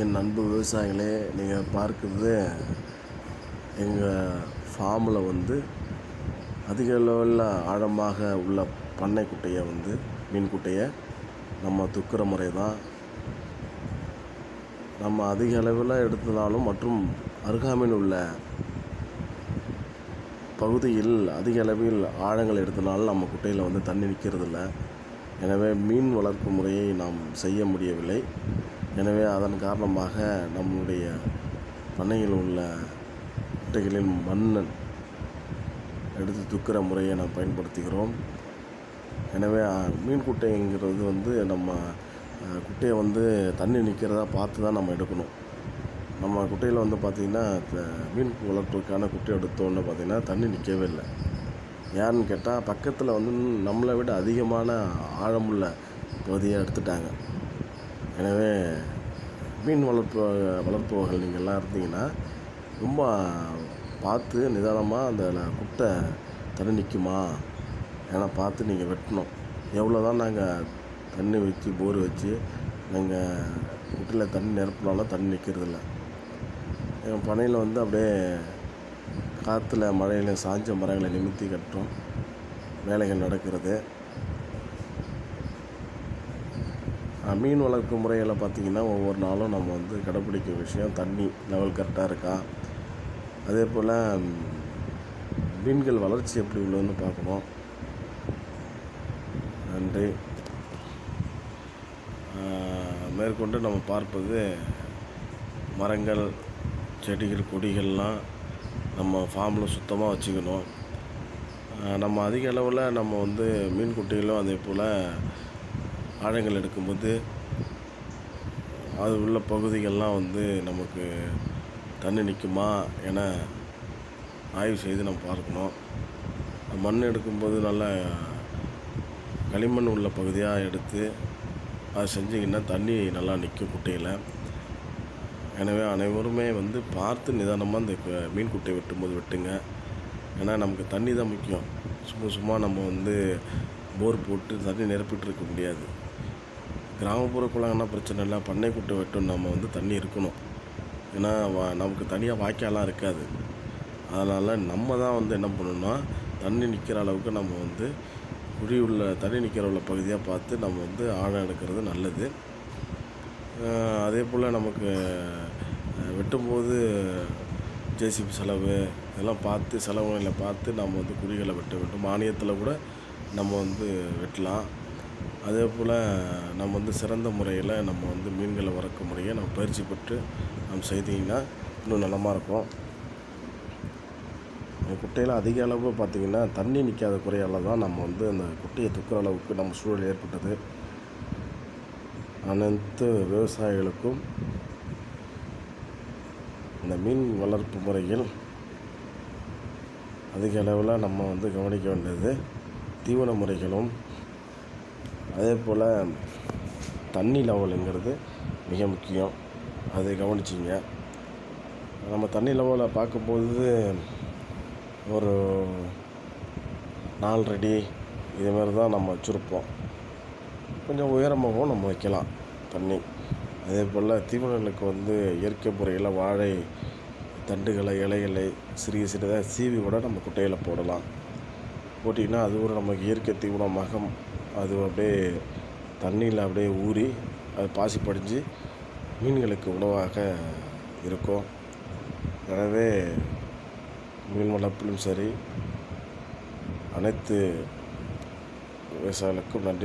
என் அன்பு விவசாயிகளே நீங்கள் பார்க்குறது எங்கள் ஃபார்மில் வந்து அதிக லெவலில் ஆழமாக உள்ள பண்ணை குட்டையை வந்து மீன் குட்டையை நம்ம துக்குற முறை தான் நம்ம அதிக அளவில் எடுத்ததாலும் மற்றும் அருகாமையில் உள்ள பகுதியில் அதிக அளவில் ஆழங்கள் எடுத்தனாலும் நம்ம குட்டையில் வந்து தண்ணி நிற்கிறதில்ல எனவே மீன் வளர்ப்பு முறையை நாம் செய்ய முடியவில்லை. எனவே அதன் காரணமாக நம்முடைய பண்ணையில் உள்ள குட்டைகளில் மண்ணன் எடுத்து துக்கிற முறையை நாம் பயன்படுத்துகிறோம். எனவே மீன் குட்டைங்கிறது வந்து நம்ம குட்டையை வந்து தண்ணி நிற்கிறதா பார்த்து தான் நம்ம எடுக்கணும். நம்ம குட்டையில் வந்து பார்த்திங்கன்னா மீன் வளர்ப்புக்கான குட்டை எடுத்தோன்னு பார்த்திங்கன்னா தண்ணி நிற்கவே இல்லை. ஏன்னு கேட்டால் பக்கத்தில் வந்து நம்மளை விட அதிகமான ஆழமுள்ள பகுதியை எடுத்துட்டாங்க. எனவே மீன் வளர்ப்பு வளர்ப்பவர்கள் நீங்கள்லாம் இருந்தீங்கன்னா ரொம்ப பார்த்து நிதானமாக அந்த குட்டை தண்ணி நிற்குமா ஏன்னா பார்த்து நீங்கள் வெட்டணும். எவ்வளோ தான் நாங்கள் தண்ணி வச்சு போர் வச்சு நாங்கள் குட்டையில் தண்ணி நிரப்பினாலும் தண்ணி நிற்கிறதில்ல எங்கள் பனையில் வந்து அப்படியே காற்றுல மழையில் சாஞ்ச மரங்களை நிமித்தி கட்டுறோம் வேலைகள் நடக்கிறது. மீன் வளர்ப்பு முறையில் பார்த்திங்கன்னா ஒவ்வொரு நாளும் நம்ம வந்து கடைப்பிடிக்கும் விஷயம். தண்ணி லெவல் கரெக்டாக இருக்கா? அதே போல் மீன்கள் வளர்ச்சி எப்படி உள்ளதுன்னு பார்க்கணும். நன்றி. மேற்கொண்டு நம்ம பார்ப்பது மரங்கள் செடிகள் கொடிகள்லாம் நம்ம ஃபார்மில் சுத்தமாக வச்சுக்கணும். நம்ம அதிக அளவில் நம்ம வந்து மீன் குட்டிகளும் அதே போல் ஆழங்கள் எடுக்கும்போது அது உள்ள பகுதிகள்லாம் வந்து நமக்கு தண்ணி நிற்குமா என ஆய்வு செய்து நம்ம பார்க்கணும். மண் எடுக்கும்போது நல்ல களிமண் உள்ள பகுதியாக எடுத்து அதை செஞ்சிங்கன்னா தண்ணி நல்லா நிற்கும் குட்டையில். எனவே அனைவருமே வந்து பார்த்து நிதானமாக இந்த மீன் குட்டையை வெட்டும்போது வெட்டுங்க. ஏன்னா நமக்கு தண்ணி தான் முக்கியம். சும்மா சும்மா நம்ம வந்து போர் போட்டு தண்ணி நிரப்பிட்டு இருக்க முடியாது. கிராமப்புற குளம்னா பிரச்சனை இல்லை பண்ணை குட்டை வெட்டும் நம்ம வந்து தண்ணி இருக்கணும். ஏன்னா வா- நமக்கு தனியாக வாய்க்காலாம் இருக்காது. அதனால் நம்ம தான் வந்து என்ன பண்ணணும்னா தண்ணி நிற்கிற அளவுக்கு நம்ம வந்து குழி உள்ள தண்ணி நிற்கிற உள்ள பகுதியாக பார்த்து நம்ம வந்து ஆழம் எடுக்கிறது நல்லது. அதே போல் நமக்கு வெட்டும்போது ஜேசிபி செலவு இதெல்லாம் பார்த்து செலவுகளை பார்த்து நம்ம வந்து குழிகளை வெட்ட வேண்டும். மானியத்தில் கூட நம்ம வந்து வெட்டலாம். அதே போல் நம்ம வந்து சிறந்த முறையில் நம்ம வந்து மீன்களை வறக்கும் முறையை நம்ம பயிற்சி பெற்று நம்ம செய்தீங்கன்னா இன்னும் நலமாக இருக்கும். குட்டையில் அதிக அளவு பார்த்திங்கன்னா தண்ணி நிற்காத குறையால் தான் நம்ம வந்து அந்த குட்டையை துக்குற அளவுக்கு நம்ம சூழல் ஏற்பட்டது. அனைத்து விவசாயிகளுக்கும் இந்த மீன் வளர்ப்பு முறையில் அதிக அளவில் நம்ம வந்து கவனிக்க வேண்டியது தீவன முறைகளும் அதே போல் தண்ணி லெவலுங்கிறது மிக முக்கியம். அதை கவனிச்சிங்க. நம்ம தண்ணி லெவலில் பார்க்கும்போது ஒரு நாலு அடி இது மாதிரி தான் நம்ம வச்சுருப்போம். கொஞ்சம் உயரமாகவும் நம்ம வைக்கலாம் தண்ணி. அதே போல் தீவனங்களுக்கு வந்து இயற்கை முறையில் வாழை தண்டுகளை இலைகளை சிறிய சிறிதாக சீவி கூட நம்ம குட்டையில் போடலாம். போட்டிங்கன்னா அது ஒரு நமக்கு இயற்கை தீவனமாக அது அப்படியே தண்ணியில் அப்படியே ஊறி அது பாசி படிஞ்சு மீன்களுக்கு உணவாக இருக்கும். எனவே மீன் வளர்ப்பிலும் சரி அனைத்து விவசாயிகளுக்கும் நன்றி.